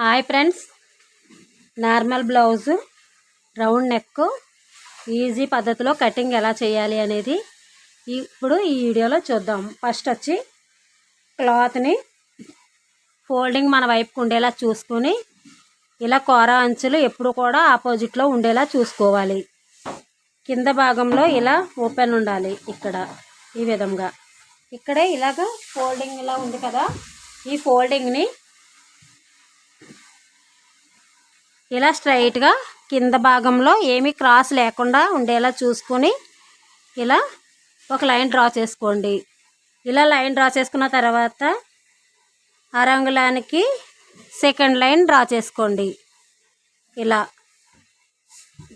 Hi friends. Normal blouse round neck easy పద్ధతిలో cutting ఎలా చేయాలి అనేది ఇప్పుడు ఈ వీడియోలో చూద్దాం. ఫస్ట్ వచ్చి క్లాత్ని ఫోల్డింగ్ మన వైపుకు ఉండేలా చూసుకొని ఇలా కూర అంచులు ఎప్పుడు కూడా ఆపోజిట్లో ఉండేలా చూసుకోవాలి. కింద భాగంలో ఇలా ఓపెన్ ఉండాలి ఇక్కడ ఈ విధంగా. ఇక్కడే ఇలాగ ఫోల్డింగ్ ఇలా ఉంది కదా ఈ ఫోల్డింగ్ని ఇలా స్ట్రైట్గా కింద భాగంలో ఏమీ క్రాస్ లేకుండా ఉండేలా చూసుకొని ఇలా ఒక లైన్ డ్రా చేసుకోండి. ఇలా లైన్ డ్రా చేసుకున్న తర్వాత ఆ రంగులానికి సెకండ్ లైన్ డ్రా చేసుకోండి. ఇలా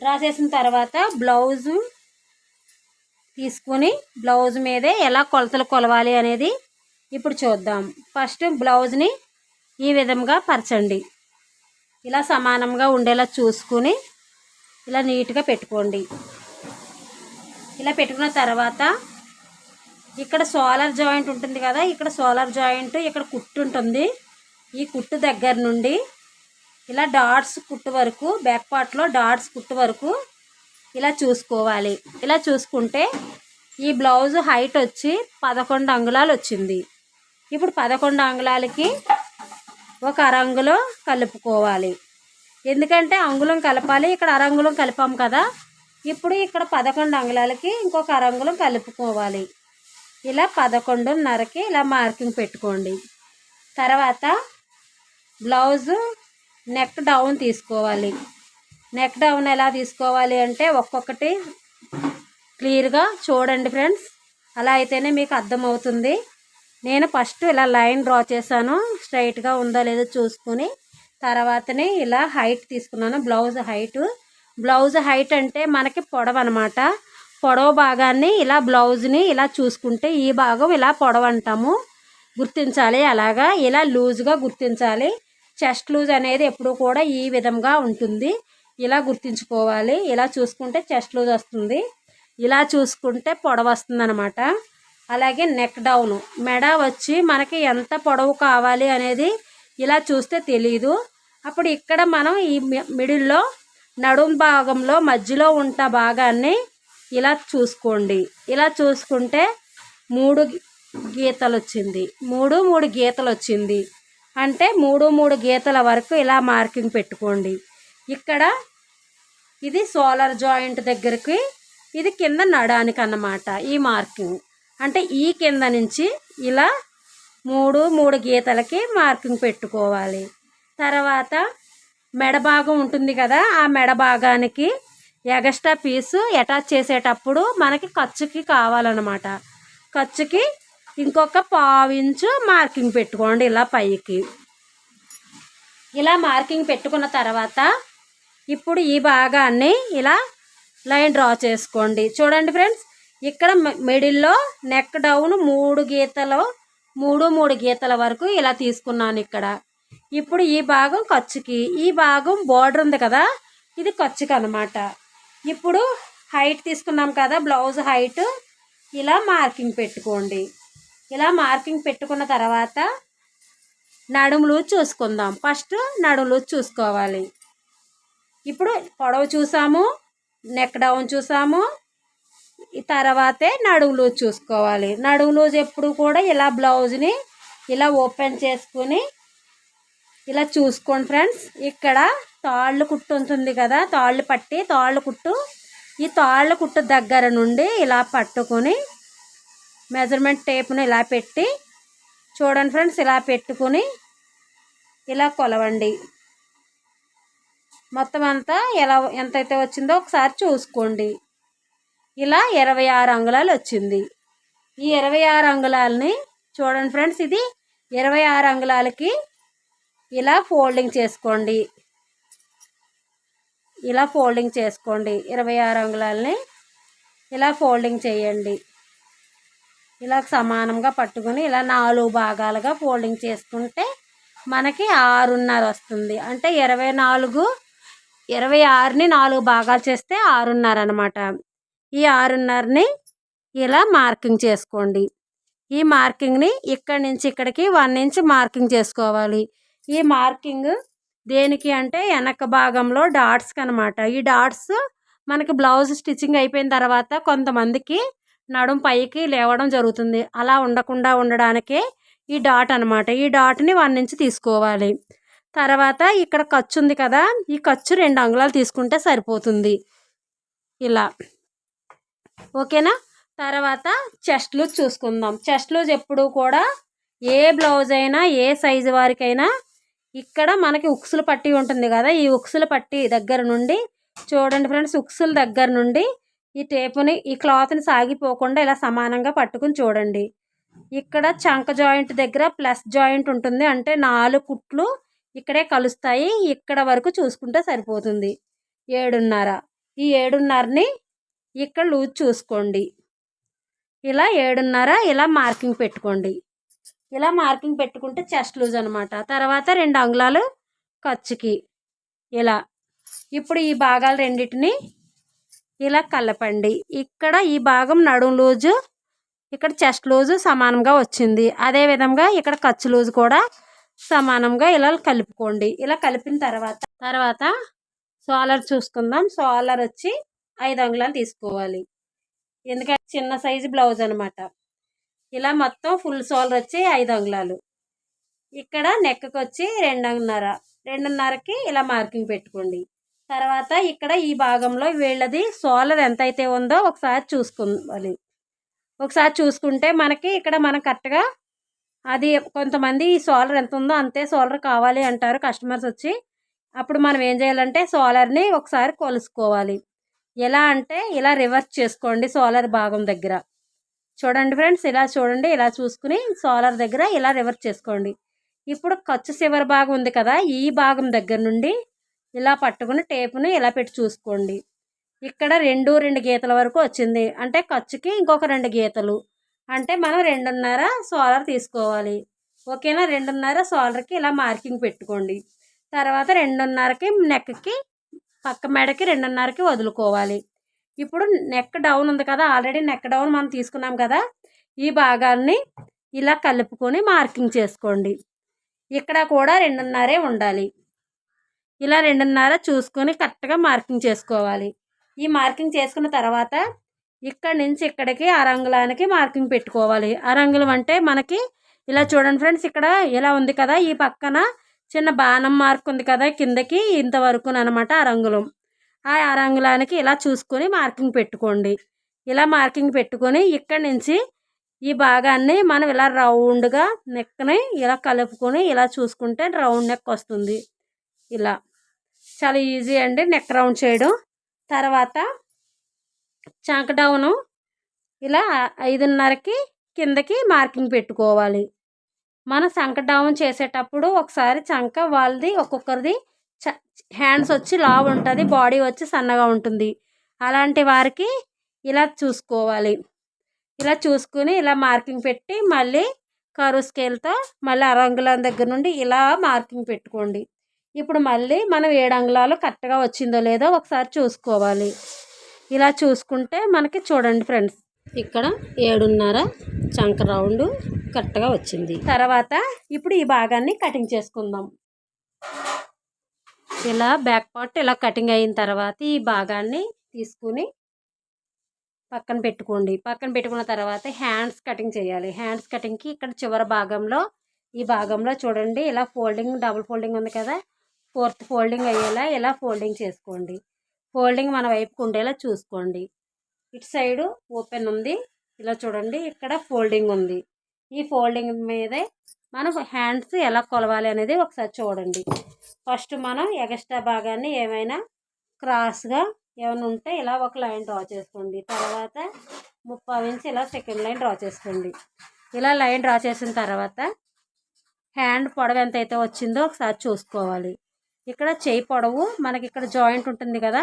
డ్రా చేసిన తర్వాత బ్లౌజు తీసుకుని బ్లౌజ్ మీదే ఎలా కొలతలు కొలవాలి అనేది ఇప్పుడు చూద్దాం. ఫస్ట్ బ్లౌజ్ని ఈ విధంగా పరచండి. ఇలా సమానంగా ఉండేలా చూసుకుని ఇలా నీట్గా పెట్టుకోండి. ఇలా పెట్టుకున్న తర్వాత ఇక్కడ సోలార్ జాయింట్ ఉంటుంది కదా ఇక్కడ సోలార్ జాయింట్ ఇక్కడ కుట్టు ఉంటుంది. ఈ కుట్టు దగ్గర నుండి ఇలా డాట్స్ కుట్టు వరకు బ్యాక్ పార్ట్లో డాట్స్ కుట్టు వరకు ఇలా చూసుకోవాలి. ఇలా చూసుకుంటే ఈ బ్లౌజ్ హైట్ వచ్చి పదకొండు అంగుళాలు వచ్చింది. ఇప్పుడు పదకొండు అంగుళాలకి ఒక అరంగులో కలుపుకోవాలి. ఎందుకంటే అంగుళం కలపాలి ఇక్కడ అరంగుళం కలిపాం కదా. ఇప్పుడు ఇక్కడ పదకొండు అంగుళాలకి ఇంకొక అరంగుళం కలుపుకోవాలి. ఇలా పదకొండున్నరకి ఇలా మార్కింగ్ పెట్టుకోండి. తర్వాత బ్లౌజు నెక్ డౌన్ తీసుకోవాలి. నెక్ డౌన్ ఎలా తీసుకోవాలి అంటే ఒక్కొక్కటి క్లియర్గా చూడండి ఫ్రెండ్స్. అలా అయితేనే మీకు అర్థమవుతుంది. నేను ఫస్ట్ ఇలా లైన్ డ్రా చేశాను. స్ట్రైట్గా ఉందో లేదో చూసుకుని తర్వాతనే ఇలా హైట్ తీసుకున్నాను. Blouse height. బ్లౌజ్ హైట్ అంటే మనకి పొడవు అనమాట పొడవు భాగాన్ని ఇలా బ్లౌజ్ని ఇలా చూసుకుంటే ఈ భాగం ఇలా పొడవు అంటాము. గుర్తించాలి. అలాగా ఇలా లూజ్గా గుర్తించాలి. చెస్ట్ లూజ్ అనేది ఎప్పుడు కూడా ఈ విధంగా ఉంటుంది. ఇలా గుర్తించుకోవాలి. ఇలా చూసుకుంటే చెస్ట్ లూజ్ వస్తుంది. ఇలా చూసుకుంటే పొడవు వస్తుంది అనమాట అలాగే నెక్ డౌను మెడ వచ్చి మనకి ఎంత పొడవు కావాలి అనేది ఇలా చూస్తే తెలీదు. అప్పుడు ఇక్కడ మనం ఈ మిడిల్లో నడుం భాగంలో మధ్యలో ఉంట భాగాన్ని ఇలా చూసుకోండి. ఇలా చూసుకుంటే మూడు గీతలు వచ్చింది మూడు మూడు గీతలు వచ్చింది అంటే మూడు మూడు గీతల వరకు ఇలా మార్కింగ్ పెట్టుకోండి. ఇక్కడ ఇది సోలార్ జాయింట్ దగ్గరికి ఇది కింద నడానికి అన్నమాట ఈ మార్కింగ్. అంటే ఈ కింద నుంచి ఇలా మూడు మూడు గీతలకి మార్కింగ్ పెట్టుకోవాలి. తర్వాత మెడ భాగం ఉంటుంది కదా ఆ మెడ భాగానికి ఎగస్ట్రా పీసు అటాచ్ చేసేటప్పుడు మనకి ఖర్చుకి కావాలన్నమాట. ఖర్చుకి ఇంకొక పావించు మార్కింగ్ పెట్టుకోండి ఇలా పైకి. ఇలా మార్కింగ్ పెట్టుకున్న తర్వాత ఇప్పుడు ఈ భాగాన్ని ఇలా లైన్ డ్రా చేసుకోండి. చూడండి ఫ్రెండ్స్ ఇక్కడ మిడిల్లో నెక్ డౌన్ మూడు గీతలు మూడు మూడు గీతల వరకు ఇలా తీసుకున్నాను ఇక్కడ. ఇప్పుడు ఈ భాగం ఖర్చుకి ఈ భాగం బోర్డర్ ఉంది కదా ఇది ఖర్చుకి అనమాట ఇప్పుడు హైట్ తీసుకున్నాం కదా బ్లౌజ్ హైట్ ఇలా మార్కింగ్ పెట్టుకోండి. ఇలా మార్కింగ్ పెట్టుకున్న తర్వాత నడుములు చూసుకుందాం. ఫస్ట్ నడుములు చూసుకోవాలి. ఇప్పుడు పొడవు చూసాము నెక్ డౌన్ చూసాము తర్వాతే నడువు లూజ్ చూసుకోవాలి. నడువు లూజ్ ఎప్పుడు కూడా ఇలా బ్లౌజ్ని ఇలా ఓపెన్ చేసుకుని ఇలా చూసుకోండి ఫ్రెండ్స్ ఇక్కడ తాళ్ళు కుట్టు ఉంటుంది కదా తాళ్ళు పట్టి తాళ్ళు కుట్టు. ఈ తాళ్ళు కుట్టు దగ్గర నుండి ఇలా పట్టుకొని మెజర్మెంట్ టేప్ను ఇలా పెట్టి చూడండి ఫ్రెండ్స్ ఇలా పెట్టుకుని ఇలా కొలవండి. మొత్తం అంతా ఎలా ఎంతైతే వచ్చిందో ఒకసారి చూసుకోండి. ఇలా ఇరవై ఆరు అంగుళాలు వచ్చింది. ఈ ఇరవై ఆరు అంగుళాలని చూడండి ఫ్రెండ్స్ ఇది ఇరవై ఆరు అంగుళాలకి ఇలా ఫోల్డింగ్ చేసుకోండి. ఇలా ఫోల్డింగ్ చేసుకోండి. ఇరవై ఆరు అంగుళాలని ఇలా ఫోల్డింగ్ చేయండి. ఇలా సమానంగా పట్టుకొని ఇలా నాలుగు భాగాలుగా ఫోల్డింగ్ చేసుకుంటే మనకి ఆరున్నర వస్తుంది. అంటే ఇరవై నాలుగు ఇరవై ఆరుని నాలుగు భాగాలు చేస్తే ఆరున్నర అనమాట ఈ ఆరున్నరని ఇలా మార్కింగ్ చేసుకోండి. ఈ మార్కింగ్ని ఇక్కడి నుంచి ఇక్కడికి వన్ ఇంచ్ మార్కింగ్ చేసుకోవాలి. ఈ మార్కింగ్ దేనికి అంటే వెనక భాగంలో డాట్స్కి అనమాట ఈ డాట్స్ మనకి బ్లౌజ్ స్టిచ్చింగ్ అయిపోయిన తర్వాత కొంతమందికి నడుం పైకి లేవడం జరుగుతుంది. అలా ఉండకుండా ఉండడానికి ఈ డాట్ అనమాట ఈ డాట్ని వన్ నుంచి తీసుకోవాలి. తర్వాత ఇక్కడ ఖర్చు ఉంది కదా ఈ ఖర్చు రెండు అంగుళాలు తీసుకుంటే సరిపోతుంది. ఇలా. ఓకేనా? తర్వాత చెస్ట్ లూజ్ చూసుకుందాం. చెస్ట్ లూజ్ ఎప్పుడు కూడా ఏ బ్లౌజ్ అయినా ఏ సైజు వారికైనా ఇక్కడ మనకి ఉక్సులు పట్టి ఉంటుంది కదా? ఈ ఉక్సులు పట్టి దగ్గర నుండి చూడండి ఫ్రెండ్స్ ఉక్సుల దగ్గర నుండి ఈ టేపుని ఈ క్లాత్ని సాగిపోకుండా ఇలా సమానంగా పట్టుకుని చూడండి. ఇక్కడ చంక జాయింట్ దగ్గర ప్లస్ జాయింట్ ఉంటుంది. అంటే నాలుగు కుట్లు ఇక్కడే కలుస్తాయి. ఇక్కడ వరకు చూసుకుంటే సరిపోతుంది. ఏడున్నర. ఈ ఏడున్నరని ఇక్కడ లూజ్ చూసుకోండి. ఇలా ఏడున్నర ఇలా మార్కింగ్ పెట్టుకోండి. ఇలా మార్కింగ్ పెట్టుకుంటే చెస్ట్ లూజ్ అనమాట తర్వాత రెండు అంగుళాలు ఖర్చుకి. ఇలా. ఇప్పుడు ఈ భాగాలు రెండింటిని ఇలా కలపండి. ఇక్కడ ఈ భాగం నడుం లూజు ఇక్కడ చెస్ట్ లూజు సమానంగా వచ్చింది. అదే విధంగా ఇక్కడ ఖర్చు లూజు కూడా సమానంగా ఇలా కలుపుకోండి. ఇలా కలిపిన తర్వాత తర్వాత సోలర్ చూసుకుందాం. సోలర్ వచ్చి ఐదు అంగుళాలు తీసుకోవాలి. ఎందుకంటే చిన్న సైజు బ్లౌజ్ అనమాట ఇలా మొత్తం ఫుల్ షోల్డర్ వచ్చి ఐదు అంగుళాలు. ఇక్కడ నెక్కకు వచ్చి రెండున్నర. రెండున్నరకి ఇలా మార్కింగ్ పెట్టుకోండి. తర్వాత ఇక్కడ ఈ భాగంలో వీళ్ళది సోలర్ ఎంత అయితే ఉందో ఒకసారి చూసుకోవాలి. ఒకసారి చూసుకుంటే మనకి ఇక్కడ మనం కరెక్ట్గా అది కొంతమంది ఈ సోలర్ ఎంత ఉందో అంతే సోలర్ కావాలి అంటారు కస్టమర్స్ వచ్చి. అప్పుడు మనం ఏం చేయాలంటే సోలర్ని ఒకసారి కొలుసుకోవాలి. ఎలా అంటే ఇలా రివర్స్ చేసుకోండి సోలార్ భాగం దగ్గర. చూడండి ఫ్రెండ్స్ ఇలా చూడండి ఇలా చూసుకుని సోలార్ దగ్గర ఇలా రివర్స్ చేసుకోండి. ఇప్పుడు ఖర్చు చివరి భాగం ఉంది కదా ఈ భాగం దగ్గర నుండి ఇలా పట్టుకుని టేపుని ఇలా పెట్టి చూసుకోండి. ఇక్కడ రెండు రెండు గీతల వరకు వచ్చింది. అంటే ఖర్చుకి ఇంకొక రెండు గీతలు. అంటే మనం రెండున్నర సోలార్ తీసుకోవాలి. ఓకేనా? రెండున్నర సోలర్కి ఇలా మార్కింగ్ పెట్టుకోండి. తర్వాత రెండున్నరకి నెక్కి పక్క మెడకి రెండున్నరకి వదులుకోవాలి. ఇప్పుడు నెక్ డౌన్ ఉంది కదా ఆల్రెడీ నెక్ డౌన్ మనం తీసుకున్నాం కదా ఈ భాగాన్ని ఇలా కలుపుకొని మార్కింగ్ చేసుకోండి. ఇక్కడ కూడా రెండున్నరే ఉండాలి. ఇలా రెండున్నర చూసుకొని కరెక్ట్గా మార్కింగ్ చేసుకోవాలి. ఈ మార్కింగ్ చేసుకున్న తర్వాత ఇక్కడ నుంచి ఇక్కడికి అరంగులానికి మార్కింగ్ పెట్టుకోవాలి. అరంగులం అంటే మనకి ఇలా చూడండి ఫ్రెండ్స్ ఇక్కడ ఇలా ఉంది కదా ఈ పక్కన చిన్న బాణం మార్క్ ఉంది కదా కిందకి ఇంతవరకు అనమాట అరంగులం ఆ అరంగులానికి ఇలా చూసుకొని మార్కింగ్ పెట్టుకోండి. ఇలా మార్కింగ్ పెట్టుకొని ఇక్కడి నుంచి ఈ భాగాన్ని మనం ఇలా రౌండ్గా నెక్ని ఇలా కలుపుకొని ఇలా చూసుకుంటే రౌండ్ నెక్ వస్తుంది. ఇలా. చాలా ఈజీ అండి నెక్ రౌండ్ చేయడం. తర్వాత చంక డౌను. ఇలా ఐదున్నరకి కిందకి మార్కింగ్ పెట్టుకోవాలి. మన సంక డౌన్ చేసేటప్పుడు ఒకసారి చంక వాళ్ళది ఒక్కొక్కరిది చ హ్యాండ్స్ వచ్చి లావు ఉంటుంది బాడీ వచ్చి సన్నగా ఉంటుంది. అలాంటి వారికి ఇలా చూసుకోవాలి. ఇలా చూసుకుని ఇలా మార్కింగ్ పెట్టి మళ్ళీ కరువు స్కేల్తో మళ్ళీ అరంగుళం దగ్గర నుండి ఇలా మార్కింగ్ పెట్టుకోండి. ఇప్పుడు మళ్ళీ మనం ఏడు అంగుళాలు కరెక్ట్గా వచ్చిందో లేదో ఒకసారి చూసుకోవాలి. ఇలా చూసుకుంటే మనకి చూడండి ఫ్రెండ్స్. ఇక్కడ ఏడున్నర చంక రౌండ్ కరెక్ట్గా వచ్చింది. తర్వాత ఇప్పుడు ఈ భాగాన్ని కటింగ్ చేసుకుందాం. ఇలా బ్యాక్ పార్ట్ ఇలా కటింగ్ అయిన తర్వాత ఈ భాగాన్ని తీసుకుని పక్కన పెట్టుకోండి. పక్కన పెట్టుకున్న తర్వాత హ్యాండ్స్ కటింగ్ చేయాలి. హ్యాండ్స్ కటింగ్కి ఇక్కడ చివరి భాగంలో ఈ భాగంలో చూడండి ఇలా ఫోల్డింగ్ డబుల్ ఫోల్డింగ్ ఉంది కదా? ఫోర్త్ ఫోల్డింగ్ అయ్యేలా ఇలా ఫోల్డింగ్ చేసుకోండి. ఫోల్డింగ్ మన వైపుకు ఉండేలా చూసుకోండి. ఇటు సైడు ఓపెన్ ఉంది. ఇలా చూడండి ఇక్కడ ఫోల్డింగ్ ఉంది. ఈ ఫోల్డింగ్ మీదే మనం హ్యాండ్స్ ఎలా కొలవాలి అనేది ఒకసారి చూడండి. ఫస్ట్ మనం ఎగస్ట్రా భాగాన్ని ఏమైనా క్రాస్గా ఏమైనా ఉంటే ఇలా ఒక లైన్ డ్రా చేసుకోండి. తర్వాత ముప్పై ఇంచ్ ఇలా సెకండ్ లైన్ డ్రా చేసుకోండి. ఇలా లైన్ డ్రా చేసిన తర్వాత హ్యాండ్ పొడవు ఎంత అయితే వచ్చిందో ఒకసారి చూసుకోవాలి. ఇక్కడ చేయి పొడవు మనకి ఇక్కడ జాయింట్ ఉంటుంది కదా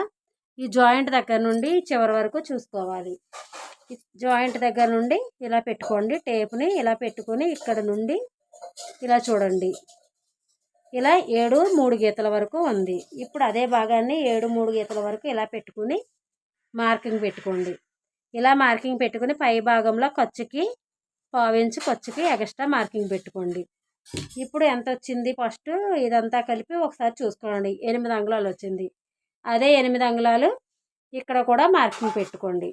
ఈ జాయింట్ దగ్గర నుండి చివరి వరకు చూసుకోవాలి. జాయింట్ దగ్గర నుండి ఇలా పెట్టుకోండి. టేప్ని ఇలా పెట్టుకొని ఇక్కడ నుండి ఇలా చూడండి. ఇలా ఏడు మూడు గీతల వరకు ఉంది. ఇప్పుడు అదే భాగాన్ని ఏడు మూడు గీతల వరకు ఇలా పెట్టుకుని మార్కింగ్ పెట్టుకోండి. ఇలా మార్కింగ్ పెట్టుకుని పై భాగంలో ఖర్చుకి పావించి ఖర్చుకి ఎక్స్ట్రా మార్కింగ్ పెట్టుకోండి. ఇప్పుడు ఎంత వచ్చింది ఫస్ట్? ఇదంతా కలిపి ఒకసారి చూసుకోండి. ఎనిమిది అంగుళాలు వచ్చింది. అదే ఎనిమిది అంగుళాలు ఇక్కడ కూడా మార్కింగ్ పెట్టుకోండి.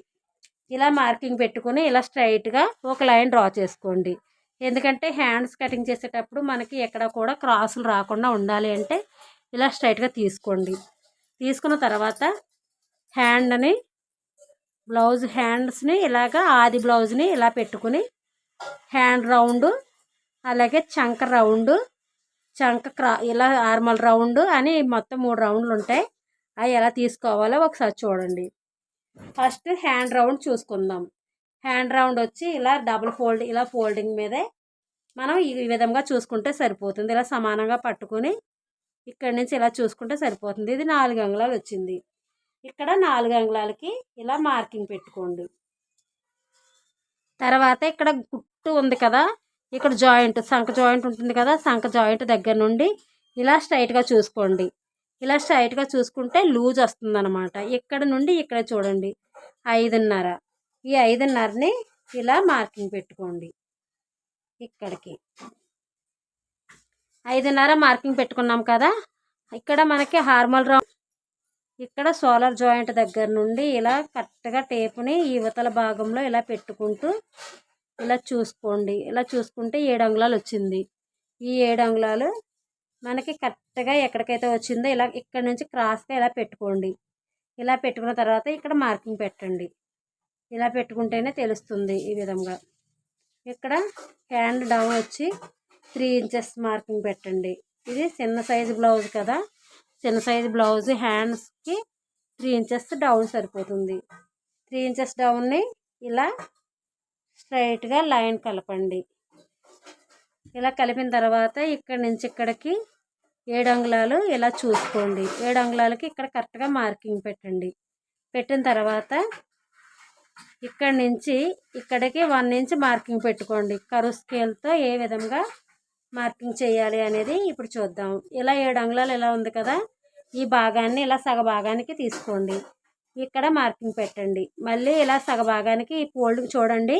ఇలా మార్కింగ్ పెట్టుకుని ఇలా స్ట్రైట్గా ఒక లైన్ డ్రా చేసుకోండి. ఎందుకంటే హ్యాండ్స్ కటింగ్ చేసేటప్పుడు మనకి ఎక్కడ కూడా క్రాసులు రాకుండా ఉండాలి అంటే ఇలా స్ట్రైట్గా తీసుకోండి. తీసుకున్న తర్వాత హ్యాండ్ని బ్లౌజ్ హ్యాండ్స్ని ఇలాగా ఆది బ్లౌజ్ని ఇలా పెట్టుకుని హ్యాండ్ రౌండ్ అలాగే చంక రౌండ్ చంక క్రా ఇలా ఆర్మల్ రౌండ్ అని మొత్తం మూడు రౌండ్లు ఉంటాయి. అవి ఎలా తీసుకోవాలో ఒకసారి చూడండి. ఫస్ట్ హ్యాండ్ రౌండ్ చూసుకుందాం. హ్యాండ్ రౌండ్ వచ్చి ఇలా డబుల్ ఫోల్డ్ ఇలా ఫోల్డింగ్ మీదే మనం ఈ విధంగా చూసుకుంటే సరిపోతుంది. ఇలా సమానంగా పట్టుకొని ఇక్కడి నుంచి ఇలా చూసుకుంటే సరిపోతుంది. ఇది నాలుగు అంగుళాలు వచ్చింది. ఇక్కడ నాలుగు అంగుళాలకి ఇలా మార్కింగ్ పెట్టుకోండి. తర్వాత ఇక్కడ గుట్టు ఉంది కదా ఇక్కడ జాయింట్ సంఖ జాయింట్ ఉంటుంది కదా సంఖ జాయింట్ దగ్గర నుండి ఇలా స్ట్రైట్గా చూసుకోండి. ఇలా స్ట్రైట్గా చూసుకుంటే లూజ్ వస్తుంది అనమాట ఇక్కడ నుండి ఇక్కడ చూడండి. ఐదున్నర. ఈ ఐదున్నరని ఇలా మార్కింగ్ పెట్టుకోండి. ఇక్కడికి. ఐదున్నర మార్కింగ్ పెట్టుకున్నాం కదా? ఇక్కడ మనకి హార్మల్ రౌండ్. ఇక్కడ సోలార్ జాయింట్ దగ్గర నుండి ఇలా కరెక్ట్గా టేపుని యువతల భాగంలో ఇలా పెట్టుకుంటూ ఇలా చూసుకోండి. ఇలా చూసుకుంటే ఏడు అంగుళాలు వచ్చింది. ఈ ఏడు అంగుళాలు మనకి కరెక్ట్గా ఎక్కడికైతే వచ్చిందో ఇలా ఇక్కడ నుంచి క్రాస్గా ఇలా పెట్టుకోండి. ఇలా పెట్టుకున్న తర్వాత ఇక్కడ మార్కింగ్ పెట్టండి. ఇలా పెట్టుకుంటేనే తెలుస్తుంది ఈ విధంగా. ఇక్కడ హ్యాండ్ డౌన్ వచ్చి త్రీ ఇంచెస్ మార్కింగ్ పెట్టండి. ఇది చిన్న సైజు బ్లౌజ్ కదా. చిన్న సైజు బ్లౌజ్ హ్యాండ్స్కి త్రీ ఇంచెస్ డౌన్ సరిపోతుంది. త్రీ ఇంచెస్ డౌన్ని ఇలా స్ట్రైట్గా లైన్ కలపండి. ఇలా కలిపిన తర్వాత ఇక్కడ నుంచి ఇక్కడికి ఏడు అంగుళాలు ఇలా చూసుకోండి. ఏడు అంగుళాలకి ఇక్కడ కరెక్ట్గా మార్కింగ్ పెట్టండి. పెట్టిన తర్వాత ఇక్కడి నుంచి ఇక్కడికి వన్ ఇంచ్ మార్కింగ్ పెట్టుకోండి. కరువు స్కేల్తో ఏ విధంగా మార్కింగ్ చేయాలి అనేది ఇప్పుడు చూద్దాం. ఇలా ఏడు అంగుళాలు ఇలా ఉంది కదా ఈ భాగాన్ని ఇలా సగ భాగానికి తీసుకోండి. ఇక్కడ మార్కింగ్ పెట్టండి. మళ్ళీ ఇలా సగ భాగానికి ఈ ఫోల్డింగ్ చూడండి.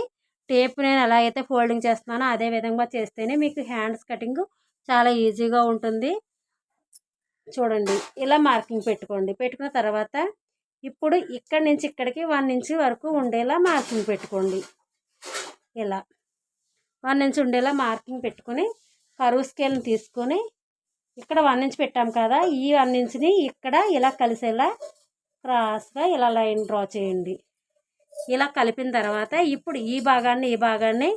టేప్ నేను ఎలా అయితే ఫోల్డింగ్ చేస్తున్నానో అదే విధంగా చేస్తేనే మీకు హ్యాండ్స్ కటింగ్ చాలా ఈజీగా ఉంటుంది. చూడండి ఇలా మార్కింగ్ పెట్టుకోండి. పెట్టుకున్న తర్వాత ఇప్పుడు ఇక్కడి నుంచి ఇక్కడికి వన్ ఇంచ్ వరకు ఉండేలా మార్కింగ్ పెట్టుకోండి. ఇలా వన్ ఇంచ్ ఉండేలా మార్కింగ్ పెట్టుకొని కరువు స్కేల్ని తీసుకొని ఇక్కడ వన్ ఇంచ్ పెట్టాం కదా ఈ వన్ ఇంచ్ని ఇక్కడ ఇలా కలిసేలా క్రాస్గా ఇలా లైన్ డ్రా చేయండి. ఇలా కలిపిన తర్వాత ఇప్పుడు ఈ భాగాన్ని ఈ భాగాన్ని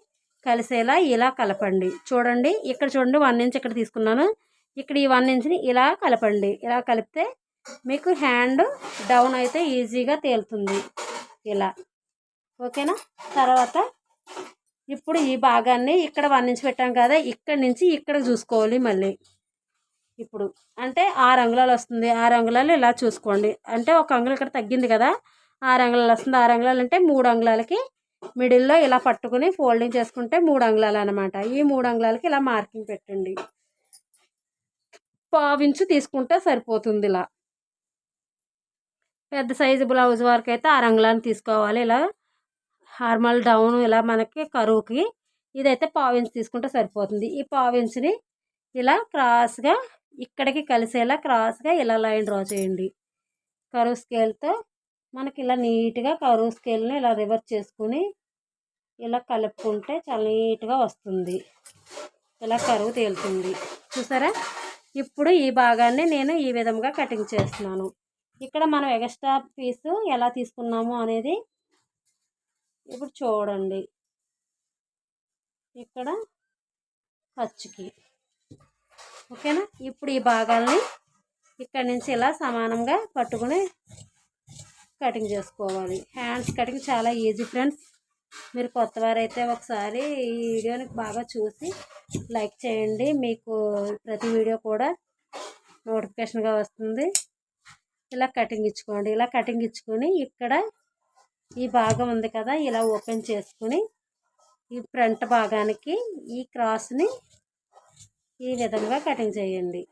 కలిసేలా ఇలా కలపండి. చూడండి ఇక్కడ చూడండి వన్ ఇంచ్ ఇక్కడ తీసుకున్నాను. ఇక్కడ ఈ వన్ ఇంచ్ని ఇలా కలపండి. ఇలా కలిపితే మీకు హ్యాండ్ డౌన్ అయితే ఈజీగా తేలుతుంది. ఇలా. ఓకేనా? తర్వాత ఇప్పుడు ఈ భాగాన్ని ఇక్కడ వన్ ఇంచ్ పెట్టాం కదా ఇక్కడ నుంచి ఇక్కడ చూసుకోవాలి మళ్ళీ. ఇప్పుడు అంటే ఆరు అంగుళాలు వస్తుంది. ఆరు అంగుళాలు ఇలా చూసుకోండి. అంటే ఒక అంగుళం ఇక్కడ తగ్గింది కదా ఆరు అంగుళాలు వస్తుంది. ఆరు అంగుళాలు అంటే మూడు అంగుళాలకి మిడిల్లో ఇలా పట్టుకుని ఫోల్డింగ్ చేసుకుంటే మూడు అంగుళాలు అనమాట ఈ మూడు అంగుళాలకి ఇలా మార్కింగ్ పెట్టండి. పావించు తీసుకుంటే సరిపోతుంది ఇలా పెద్ద సైజు బ్లౌజ్ వరకు అయితే ఆ రంగులను తీసుకోవాలి. ఇలా హార్మల్ డౌన్ ఇలా మనకి కరువుకి ఇదైతే పావించి తీసుకుంటే సరిపోతుంది. ఈ పావించుని ఇలా క్రాస్గా ఇక్కడికి కలిసేలా క్రాస్గా ఇలా లైన్ డ్రా చేయండి. కరువు స్కేల్తో మనకి ఇలా నీట్గా కరువు స్కేల్ని ఇలా రివర్స్ చేసుకుని ఇలా కలుపుకుంటే చాలా నీట్గా వస్తుంది. ఇలా కరువు తేలుతుంది. చూసారా? ఇప్పుడు ఈ భాగాన్ని నేను ఈ విధంగా కటింగ్ చేస్తున్నాను. ఇక్కడ మనం ఎక్స్ట్రా పీసు ఎలా తీసుకున్నాము అనేది ఇప్పుడు చూడండి. ఇక్కడ ఖర్చుకి ఓకేనా ఇప్పుడు ఈ భాగాల్ని ఇక్కడ నుంచి ఇలా సమానంగా పట్టుకుని కటింగ్ చేసుకోవాలి. హ్యాండ్స్ కటింగ్ చాలా ఈజీ ఫ్రెండ్స్ మీరు కొత్త వారైతే ఒకసారి ఈ వీడియోని బాగా చూసి లైక్ చేయండి. మీకు ప్రతి వీడియో కూడా నోటిఫికేషన్గా వస్తుంది. ఇలా కటింగ్ ఇచ్చుకోండి. ఇలా కటింగ్ ఇచ్చుకొని ఇక్కడ ఈ భాగం ఉంది కదా ఇలా ఓపెన్ చేసుకుని ఈ ఫ్రంట్ భాగానికి ఈ క్రాస్ని ఈ విధంగా కటింగ్ చేయండి.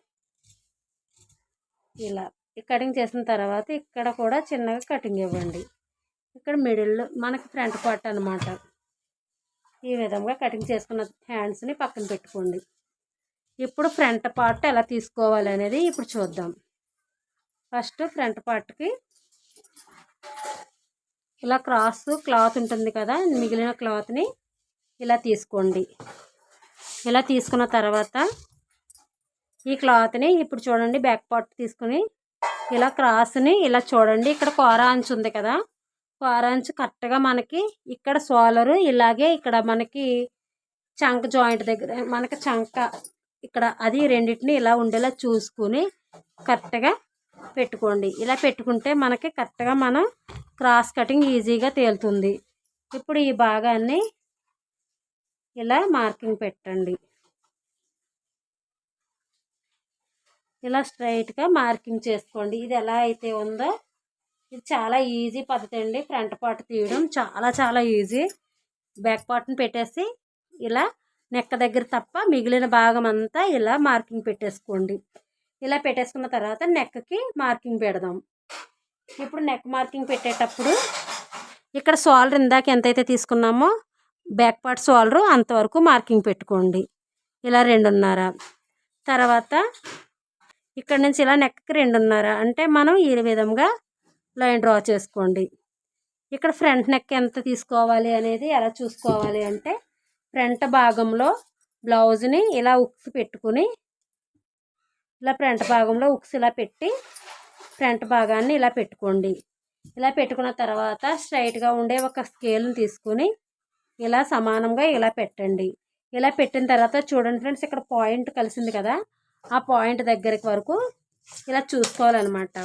ఇలా కటింగ్ చేసిన తర్వాత ఇక్కడ కూడా చిన్నగా కటింగ్ ఇవ్వండి. ఇక్కడ మిడిల్లో మనకి ఫ్రంట్ పార్ట్ అనమాట ఈ విధంగా కటింగ్ చేసుకున్న హ్యాండ్స్ని పక్కన పెట్టుకోండి. ఇప్పుడు ఫ్రంట్ పార్ట్ ఎలా తీసుకోవాలి అనేది ఇప్పుడు చూద్దాం. ఫస్ట్ ఫ్రంట్ పార్ట్కి ఇలా క్రాస్ క్లాత్ ఉంటుంది కదా మిగిలిన క్లాత్ని ఇలా తీసుకోండి. ఇలా తీసుకున్న తర్వాత ఈ క్లాత్ని ఇప్పుడు చూడండి బ్యాక్ పార్ట్ తీసుకుని ఇలా క్రాస్ని ఇలా చూడండి. ఇక్కడ కూర అంచు ఉంది కదా ఫోర్ ఇంచ్ కరెక్ట్గా మనకి ఇక్కడ సోలరు ఇలాగే ఇక్కడ మనకి చంక జాయింట్ దగ్గర మనకి చంక ఇక్కడ అది రెండింటిని ఇలా ఉండేలా చూసుకుని కరెక్ట్గా పెట్టుకోండి. ఇలా పెట్టుకుంటే మనకి కరెక్ట్గా మనం క్రాస్ కటింగ్ ఈజీగా తేలుతుంది. ఇప్పుడు ఈ భాగాన్ని ఇలా మార్కింగ్ పెట్టండి. ఇలా స్ట్రైట్గా మార్కింగ్ చేసుకోండి. ఇది ఎలా అయితే ఉందో ఇది చాలా ఈజీ పద్ధతి అండి. ఫ్రంట్ పార్ట్ తీయడం చాలా చాలా ఈజీ. బ్యాక్ పార్ట్ని పెట్టేసి ఇలా నెక్క దగ్గర తప్ప మిగిలిన భాగం అంతా ఇలా మార్కింగ్ పెట్టేసుకోండి. ఇలా పెట్టేసుకున్న తర్వాత నెక్కకి మార్కింగ్ పెడదాం. ఇప్పుడు నెక్ మార్కింగ్ పెట్టేటప్పుడు ఇక్కడ సోలర్ ఇందాక ఎంతైతే తీసుకున్నామో బ్యాక్ పార్ట్ సోలరు అంతవరకు మార్కింగ్ పెట్టుకోండి. ఇలా రెండున్నర. తర్వాత ఇక్కడ నుంచి ఇలా నెక్కకి రెండున్నర. అంటే మనం ఈ విధంగా లైన్ డ్రా చేసుకోండి. ఇక్కడ ఫ్రంట్ నెక్ ఎంత తీసుకోవాలి అనేది ఎలా చూసుకోవాలి అంటే ఫ్రంట్ భాగంలో బ్లౌజ్ని ఇలా ఉక్స్ పెట్టుకుని ఇలా ఫ్రంట్ భాగంలో ఉక్స్ ఇలా పెట్టి ఫ్రంట్ భాగాన్ని ఇలా పెట్టుకోండి. ఇలా పెట్టుకున్న తర్వాత స్ట్రైట్గా ఉండే ఒక స్కేల్ని తీసుకుని ఇలా సమానంగా ఇలా పెట్టండి. ఇలా పెట్టిన తర్వాత చూడండి ఫ్రెండ్స్ ఇక్కడ పాయింట్ కలిసింది కదా ఆ పాయింట్ దగ్గరికి వరకు ఇలా చూసుకోవాలన్నమాట.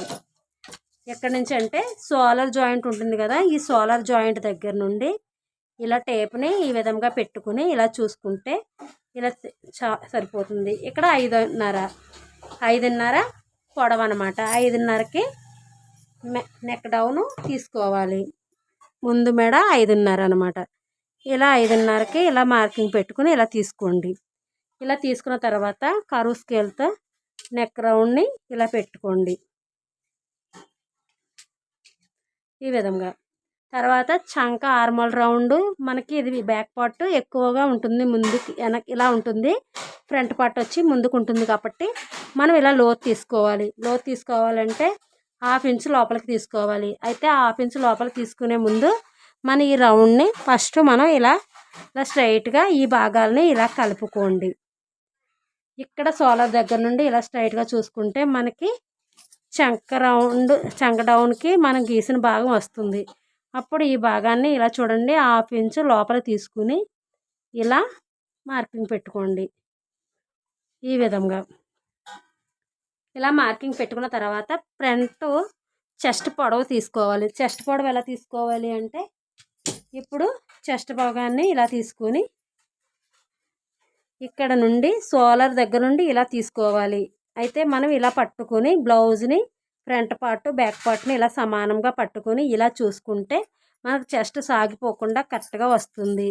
ఎక్కడి నుంచి అంటే సోలార్ జాయింట్ ఉంటుంది కదా ఈ సోలార్ జాయింట్ దగ్గర నుండి ఇలా టేప్ని ఈ విధంగా పెట్టుకుని ఇలా చూసుకుంటే ఇలా చా సరిపోతుంది. ఇక్కడ ఐదున్నర ఐదున్నర పొడవు అనమాట ఐదున్నరకి నెక్ డౌను తీసుకోవాలి. ముందు మెడ ఐదున్నర అనమాట ఇలా ఐదున్నరకి ఇలా మార్కింగ్ పెట్టుకుని ఇలా తీసుకోండి. ఇలా తీసుకున్న తర్వాత కరువు స్కేల్తో నెక్ రౌండ్ని ఇలా పెట్టుకోండి. ఈ విధంగా. తర్వాత చంక ఆర్మల్ రౌండ్ మనకి ఇది బ్యాక్ పార్ట్ ఎక్కువగా ఉంటుంది ముందుకి వెనక్ ఇలా ఉంటుంది. ఫ్రంట్ పార్ట్ వచ్చి ముందుకు ఉంటుంది కాబట్టి మనం ఇలా లోత్ తీసుకోవాలి. లోత్ తీసుకోవాలంటే హాఫ్ ఇంచ్ లోపలికి తీసుకోవాలి. అయితే హాఫ్ ఇంచ్ లోపలికి తీసుకునే ముందు మన ఈ రౌండ్ని ఫస్ట్ మనం ఇలా ఇలా స్ట్రైట్గా ఈ భాగాలని ఇలా కలుపుకోండి. ఇక్కడ సోలార్ దగ్గర నుండి ఇలా స్ట్రైట్గా చూసుకుంటే మనకి చంక రౌండ్ చంక డౌన్కి మనం గీసిన భాగం వస్తుంది. అప్పుడు ఈ భాగాన్ని ఇలా చూడండి. హాఫ్ ఇంచ్ లోపల తీసుకుని ఇలా మార్కింగ్ పెట్టుకోండి. ఈ విధంగా. ఇలా మార్కింగ్ పెట్టుకున్న తర్వాత ఫ్రంట్ చెస్ట్ పొడవు తీసుకోవాలి. చెస్ట్ పొడవు ఎలా తీసుకోవాలి అంటే ఇప్పుడు చెస్ట్ భాగాన్ని ఇలా తీసుకొని ఇక్కడ నుండి సోలర్ దగ్గర నుండి ఇలా తీసుకోవాలి. అయితే మనం ఇలా పట్టుకుని బ్లౌజ్ని ఫ్రంట్ పార్ట్ బ్యాక్ పార్ట్ని ఇలా సమానంగా పట్టుకొని ఇలా చూసుకుంటే మనకు చెస్ట్ సాగిపోకుండా కరెక్ట్గా వస్తుంది.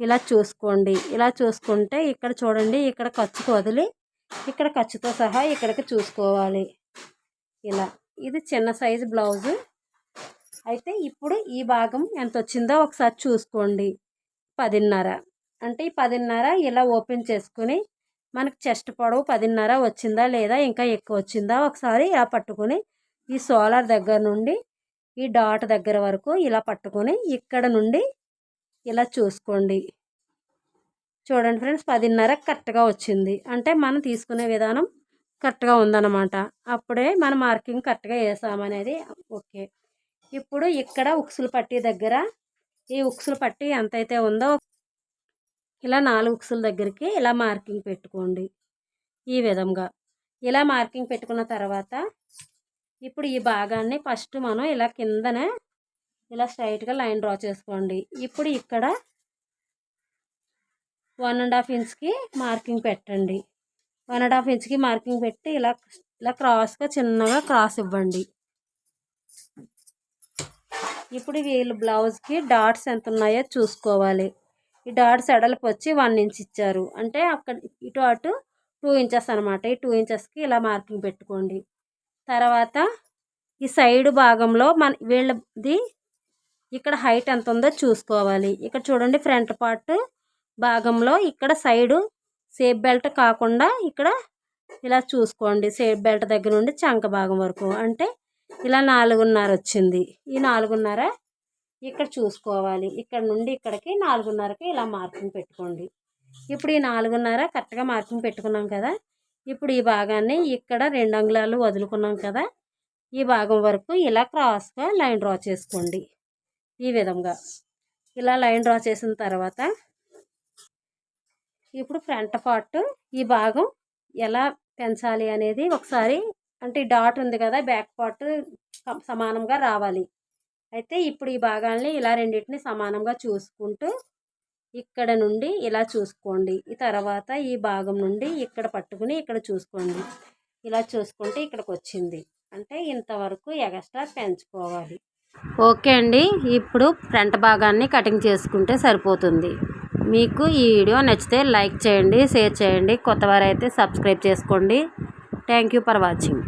ఇలా చూసుకోండి. ఇలా చూసుకుంటే ఇక్కడ చూడండి ఇక్కడ ఖర్చుకు వదిలి ఇక్కడ ఖర్చుతో సహా ఇక్కడికి చూసుకోవాలి. ఇలా. ఇది చిన్న సైజు బ్లౌజు. అయితే ఇప్పుడు ఈ భాగం ఎంత వచ్చిందో ఒకసారి చూసుకోండి. పదిన్నర. అంటే ఈ పదిన్నర ఇలా ఓపెన్ చేసుకుని మనకు చెస్ట్ పొడవు పదిన్నర వచ్చిందా లేదా ఇంకా ఎక్కువ వచ్చిందా ఒకసారి ఇలా పట్టుకొని ఈ సోలార్ దగ్గర నుండి ఈ డాట్ దగ్గర వరకు ఇలా పట్టుకొని ఇక్కడ నుండి ఇలా చూసుకోండి. చూడండి ఫ్రెండ్స్ పదిన్నర కరెక్ట్గా వచ్చింది. అంటే మనం తీసుకునే విధానం కరెక్ట్గా ఉందన్నమాట. అప్పుడే మన మార్కింగ్ కరెక్ట్గా వేసామనేది ఓకే. ఇప్పుడు ఇక్కడ ఉక్సులు పట్టి దగ్గర ఈ ఉక్సులు పట్టి ఎంతైతే ఉందో ఇలా నాలుగు ఉక్సుల దగ్గరికి ఇలా మార్కింగ్ పెట్టుకోండి. ఈ విధంగా ఇలా మార్కింగ్ పెట్టుకున్న తర్వాత ఇప్పుడు ఈ భాగాన్ని ఫస్ట్ మనం ఇలా కిందనే ఇలా స్ట్రైట్గా లైన్ డ్రా చేసుకోండి. ఇప్పుడు ఇక్కడ వన్ అండ్ హాఫ్ ఇంచ్కి మార్కింగ్ పెట్టండి. వన్ అండ్ హాఫ్ ఇంచ్కి మార్కింగ్ పెట్టి ఇలా ఇలా క్రాస్గా చిన్నగా క్రాస్ ఇవ్వండి. ఇప్పుడు వీళ్ళు బ్లౌజ్కి డాట్స్ ఎంత ఉన్నాయో చూసుకోవాలి. ఈ డాట్స్ ఎడలపు వచ్చి వన్ ఇంచ్ ఇచ్చారు. అంటే అక్కడ ఇటు అటు టూ ఇంచెస్ అనమాట ఈ టూ ఇంచెస్కి ఇలా మార్కింగ్ పెట్టుకోండి. తర్వాత ఈ సైడ్ భాగంలో మన వీళ్ళది ఇక్కడ హైట్ ఎంత ఉందో చూసుకోవాలి. ఇక్కడ చూడండి ఫ్రంట్ పార్ట్ భాగంలో ఇక్కడ సైడు సేఫ్ బెల్ట్ కాకుండా ఇక్కడ ఇలా చూసుకోండి. సేఫ్ బెల్ట్ దగ్గర నుండి చంక భాగం వరకు. అంటే ఇలా నాలుగున్నర వచ్చింది. ఈ నాలుగున్నర ఇక్కడ చూసుకోవాలి. ఇక్కడ నుండి ఇక్కడికి నాలుగున్నరకి ఇలా మార్కింగ్ పెట్టుకోండి. ఇప్పుడు ఈ నాలుగున్నర కరెక్ట్గా మార్కింగ్ పెట్టుకున్నాం కదా? ఇప్పుడు ఈ భాగాన్ని ఇక్కడ రెండు అంగుళాలు వదులుకున్నాం కదా? ఈ భాగం వరకు ఇలా క్రాస్గా లైన్ డ్రా చేసుకోండి. ఈ విధంగా. ఇలా లైన్ డ్రా చేసిన తర్వాత ఇప్పుడు ఫ్రంట్ పార్ట్ ఈ భాగం ఎలా పెంచాలి అనేది ఒకసారి అంటే డాట్ ఉంది కదా బ్యాక్ పార్ట్ సమానంగా రావాలి. అయితే ఇప్పుడు ఈ భాగాల్ని ఇలా రెండింటిని సమానంగా చూసుకుంటూ ఇక్కడ నుండి ఇలా చూసుకోండి. ఈ తర్వాత ఈ భాగం నుండి ఇక్కడ పట్టుకుని ఇక్కడ చూసుకోండి. ఇలా చూసుకుంటే ఇక్కడికి వచ్చింది. అంటే ఇంతవరకు ఎగస్ట్రా పెంచుకోవాలి. ఓకే అండి. ఇప్పుడు ఫ్రంట్ భాగాన్ని కటింగ్ చేసుకుంటే సరిపోతుంది. మీకు ఈ వీడియో నచ్చితే లైక్ చేయండి షేర్ చేయండి. కొత్తవారైతే సబ్స్క్రైబ్ చేసుకోండి. Thank you for watching.